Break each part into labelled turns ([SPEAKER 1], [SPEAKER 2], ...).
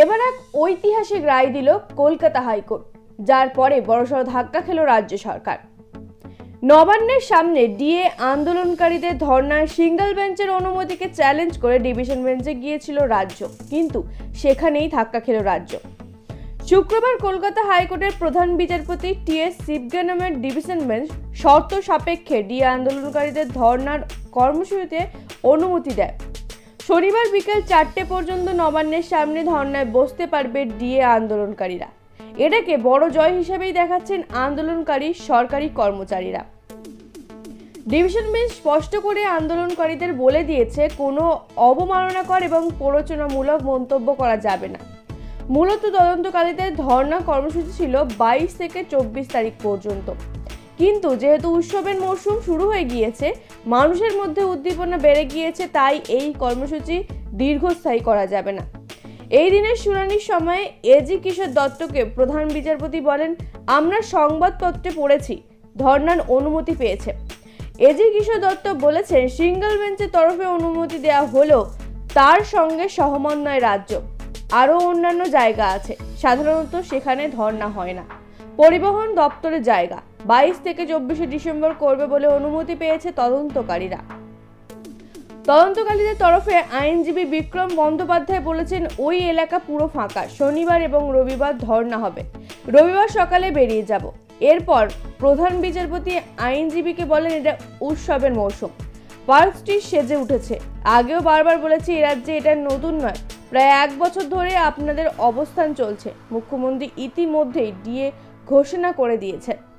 [SPEAKER 1] এবার এক ঐতিহাসিক রায় দিল কলকাতা হাইকোর্ট, যার পরে বড়সড় ধাক্কা খেল রাজ্য সরকার। নবান্নের সামনে ডিএ আন্দোলনকারীদের ধর্নায় সিঙ্গেল বেঞ্চের অনুমতিকে চ্যালেঞ্জ করে ডিভিশন বেঞ্চে গিয়েছিল রাজ্য, কিন্তু সেখানেই ধাক্কা খেল রাজ্য। শুক্রবার কলকাতা হাইকোর্টের প্রধান বিচারপতি টি এস সিবগানামের ডিভিশন বেঞ্চ শর্ত সাপেক্ষে ডিএ আন্দোলনকারীদের ধর্নার কর্মসূচিতে অনুমতি দেয়। শনিবার বিকেল চারটে পর্যন্ত নবান্নের সামনে ধর্নায় বসতে পারবে ডিএ আন্দোলনকারীরা। এটাকে বড় জয় হিসেবেই দেখাচ্ছেন আন্দোলনকারী সরকারি কর্মচারীরা। ডিভিশন বেঞ্চ স্পষ্ট করে আন্দোলনকারীদের বলে দিয়েছে, কোনো অবমাননাকর এবং প্ররোচনামূলক মন্তব্য করা যাবে না। মূলত তদন্তকারীদের ধর্ণা কর্মসূচি ছিল বাইশ থেকে চব্বিশ তারিখ পর্যন্ত। কিন্তু যেহেতু উৎসবের মরশুম শুরু হয়ে গিয়েছে, মানুষের মধ্যে উদ্দীপনা বেড়ে গিয়েছে, তাই এই কর্মসূচি দীর্ঘস্থায়ী করা যাবে না। এই দিনের শুনানির সময় এজি কিশোর দত্তকে প্রধান বিচারপতি বলেন, আমরা সংবাদপত্রে পড়েছি, ধর্নার অনুমতি পেয়েছে। এজি কিশোর দত্ত বলেছেন, সিঙ্গল বেঞ্চের তরফে অনুমতি দেওয়া হলেও তার সঙ্গে সহমত নয় রাজ্য, আরও অন্যান্য জায়গা আছে। সাধারণত সেখানে ধর্না হয় না। পরিবহন দপ্তরের জায়গা বাইশ থেকে চব্বিশে ডিসেম্বর করবে বলে অনুমতি পেয়েছে তদন্তকারীরা। তদন্তকারীদের তরফে আইনজীবী বিক্রম বন্দ্যোপাধ্যায় বলেছেন, ওই এলাকা পুরো ফাঁকা, শনিবার এবং রবিবার ধর্না হবে। রবিবার সকালে বেরিয়ে যাব। এরপর প্রধান বিচারপতি আইনজীবীকে বলেন, এটা উৎসবের মৌসুম। পার্কটি সেজে উঠেছে। আগেও বারবার বলেছি এ রাজ্যে এটা নতুন নয়। প্রায় এক বছর ধরে আপনাদের অবস্থান চলছে। মুখ্যমন্ত্রী ইতিমধ্যেই ডিএ ঘোষণা করে দিয়েছেন।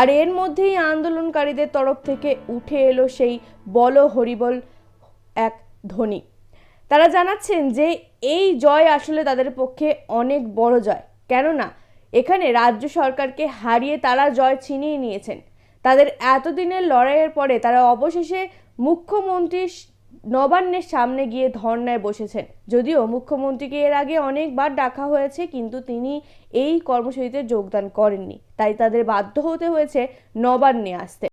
[SPEAKER 1] আর এর মধ্যেই আন্দোলনকারীদের তরফ থেকে উঠে এলো সেই বল হরিবল এক ধ্বনি। তারা জানাচ্ছেন যে এই জয় আসলে তাদের পক্ষে অনেক বড় জয়। কেননা এখানে রাজ্য সরকারকে হারিয়ে তারা জয় ছিনিয়ে নিয়েছেন। তাদের এতদিনের লড়াইয়ের পরে তারা অবশেষে মুখ্যমন্ত্রীর নবান্নের সামনে গিয়ে ধর্নায় বসেছেন। যদিও মুখ্যমন্ত্রীকে এর আগে অনেকবার ডাকা হয়েছে, কিন্তু তিনি এই কর্মসূচিতে যোগদান করেননি। তাই তাদের বাধ্য হতে হয়েছে নবান্নে আসতে।